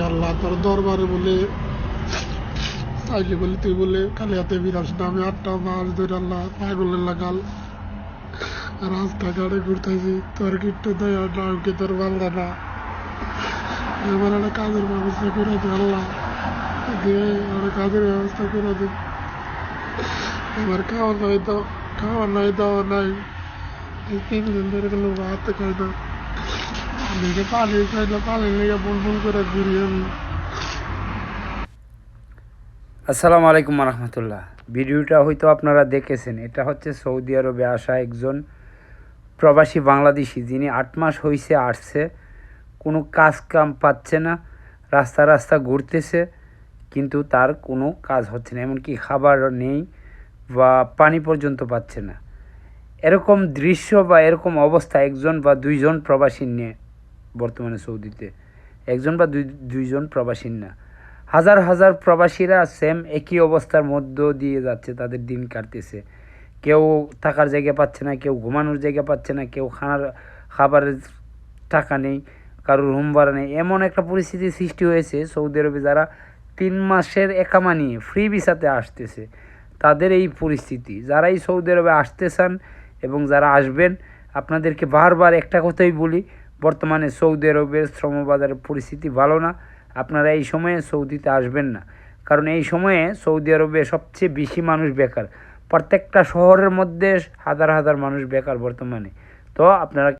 আল্লাহ তোর দরবারে বলে চাইলে বলে, তুই বলে খালি হাতে বিরাস না। আমি আটটা মাস ধরে আল্লাহ পাগলের লাগাল। রাস্তাঘাটে ঘুরতেছি, তোর কিট্টু দয়া, না আমাকে তোর ভালো না? আমার একটা কাজের ব্যবস্থা করে দে, আল্লাহ। দিয়ে আমার কাজের ব্যবস্থা করে দে। আমার খাওয়া নাই তো খাওয়া নাই, দাওয়া নাই। তিন দিন ধরে কোনো ভাত খাই না। নিজে পানি খাই না পানি লেগে বল বল করে আসসালামু আলাইকুম রহমতুল্লাহ ভিডিওটা হয়তো আপনারা দেখেছেন, এটা হচ্ছে সৌদি আরবে আসা একজন প্রবাসী বাংলাদেশি যিনি আট মাস হয়েছে আসছে, কোনো কাজ কাম পাচ্ছে না, রাস্তা রাস্তা ঘুরতেছে, কিন্তু তার কোনো কাজ হচ্ছে না, এমনকি খাবার নেই বা পানি পর্যন্ত পাচ্ছে না। এরকম দৃশ্য বা এরকম অবস্থা একজন বা দুইজন প্রবাসী নিয়ে বর্তমানে সৌদিতে। একজন বা দুই, দুইজন প্রবাসী না। হাজার হাজার প্রবাসীরা সেম একই অবস্থার মধ্য দিয়ে যাচ্ছে, তাদের দিন কাটতেছে। কেউ থাকার জায়গা পাচ্ছে না, কেউ ঘুমানোর জায়গা পাচ্ছে না, কেউ খানার, খাবারের টাকা নেই, কারোর রুম ভাড়া নেই। এমন একটা পরিস্থিতি সৃষ্টি হয়েছে, সৌদি আরবে যারা তিন মাসের একামা নিয়ে ফ্রি ভিসাতে আসতেছে, তাদের এই পরিস্থিতি। যারা এই সৌদি আরবে আসতে চান এবং যারা আসবেন, আপনাদেরকে বারবার একটা কথাই বলি বর্তমানে সৌদি আরবের শ্রমবাজারের পরিস্থিতি ভালো না। আপনারা এই সময়ে সৌদিতে আসবেন না। কারণ এই সময়ে সৌদি আরবে সবচেয়ে বেশি মানুষ বেকার। প্রত্যেকটা শহরের মধ্যে হাজার হাজার মানুষ বেকার বর্তমানে। তো আপনারা